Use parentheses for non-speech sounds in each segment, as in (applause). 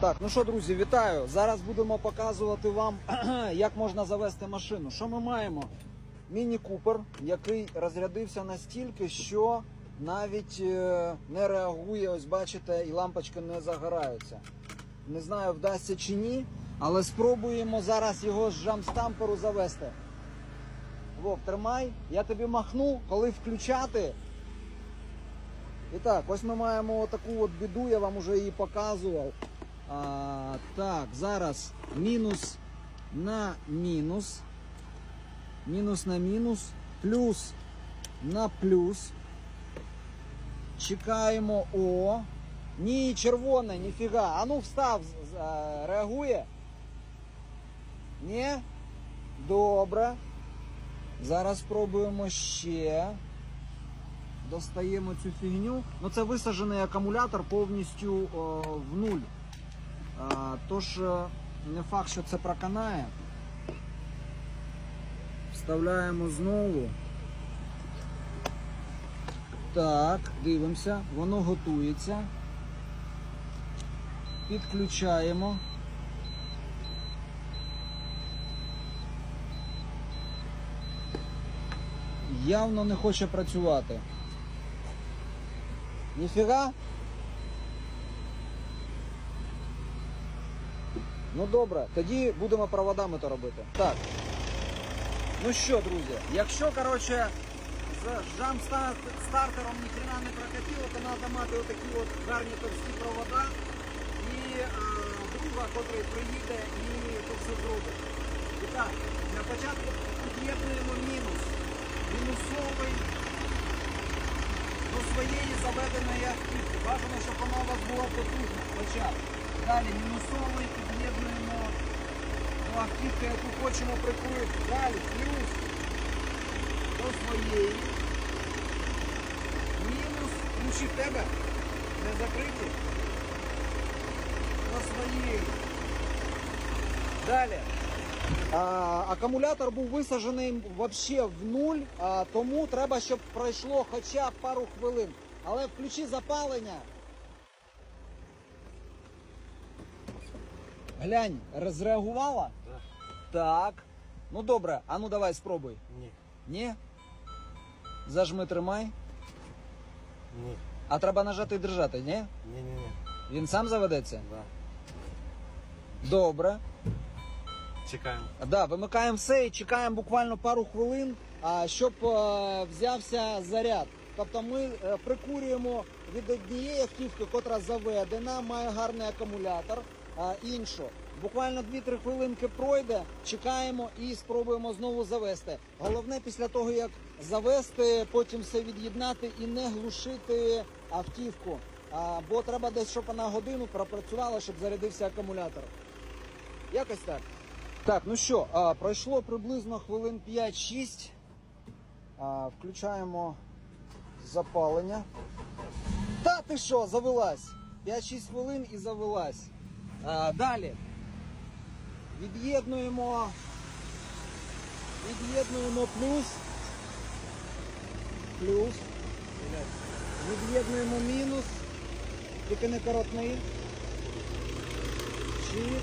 Так, ну що, друзі, вітаю. Зараз будемо показувати вам, (clears throat) як можна завести машину. Що ми маємо? Міні Купер, який розрядився настільки, що навіть е, не реагує. Ось бачите, і лампочки не загораються. Не знаю, вдасться чи ні, але спробуємо зараз його з джамстамперу завести. Вов, тримай, я тобі махну, коли включати. І так, ось ми маємо таку от біду, я вам уже її показував. А, так, зараз мінус на мінус. Мінус на мінус. Плюс на плюс. Чекаємо О. Ні, червоне, ніфіга. А ну встав, а, реагує. Ні? Добре. Зараз спробуємо ще. Достаємо цю фігню. Ну це висаджений акумулятор повністю о, в нуль. Тож е, не факт, що це проканає. Вставляємо знову. Так, дивимося, воно готується. Підключаємо. Явно не хоче працювати. Ніфіга? Ну добре, тоді будемо проводами то робити. Так. Ну що, друзі, якщо, коротше, з джамп-стартером ніхрена не прокатило, то треба мати отакі от гарні товсті провода і е, котрий приїде і то все зробить. І так, для початку під'єднуємо мінус. Мінусовий до своєї заведеної автівки. Бажано, щоб вона була потужна. Початку. Далі мінусовий під'єднуємо до автівки, яку хочемо прикурити. Далі плюс до своєї. Мінус. Ключі в тебе не закриті. До своєї. Далі. А, акумулятор був висаджений вообще в нуль, а, тому треба, щоб пройшло хоча б пару хвилин. Але включи запалення. Глянь, розреагувала? Так. Так. Ну добре, а ну давай спробуй. Ні. Ні? Зажми тримай. Ні. А треба нажати і держати, ні? Ні, ні, ні. Він сам заведеться? Да. Добре. Чекаємо. Да, вимикаємо все і чекаємо буквально пару хвилин, а, щоб е, взявся заряд. Тобто ми е, прикурюємо від однієї автівки, котра заведена, має гарний акумулятор, іншу. Буквально 2-3 хвилинки пройде, чекаємо і спробуємо знову завести. Головне після того, як завести, потім все від'єднати і не глушити автівку. А, бо треба десь, щоб вона годину пропрацювала, щоб зарядився акумулятор. Якось так. Так, ну що, а, пройшло приблизно хвилин 5-6. А, включаємо запалення. Та ти що, завелась? 5-6 хвилин і завелась. А, далі. Від'єднуємо. Від'єднуємо плюс. Плюс. Від'єднуємо мінус. Тільки не коротний. Чик.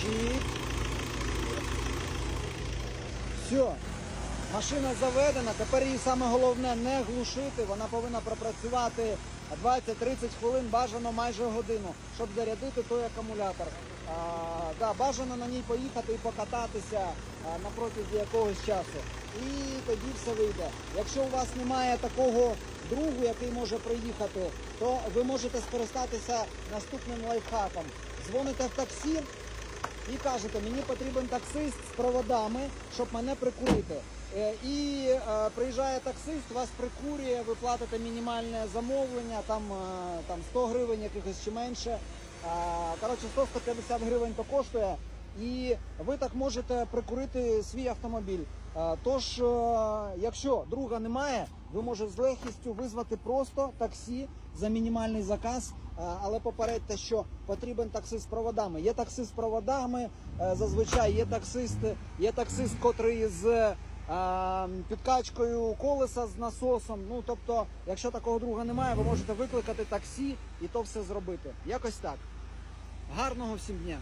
Чик. Все. Машина заведена. Тепер її саме головне не глушити. Вона повинна пропрацювати 20-30 хвилин, бажано майже годину, щоб зарядити той акумулятор. А, да, бажано на ній поїхати і покататися на протязі якогось часу. І тоді все вийде. Якщо у вас немає такого другу, який може приїхати, то ви можете скористатися наступним лайфхаком. Дзвоните в таксі, і кажете, мені потрібен таксист з проводами, щоб мене прикурити. Е, І е, приїжджає таксист, вас прикурює, ви платите мінімальне замовлення, там, е, там 100 гривень якихось чи менше. Коротше, 100-150 гривень то коштує. І ви так можете прикурити свій автомобіль. Тож, якщо друга немає, ви можете з легкістю визвати просто таксі за мінімальний заказ. Але попередьте, що потрібен таксист з проводами. Є таксист з проводами, зазвичай є таксист, є таксист, котрий з підкачкою колеса з насосом. Ну тобто, якщо такого друга немає, ви можете викликати таксі і то все зробити. Якось так. Гарного всім дня!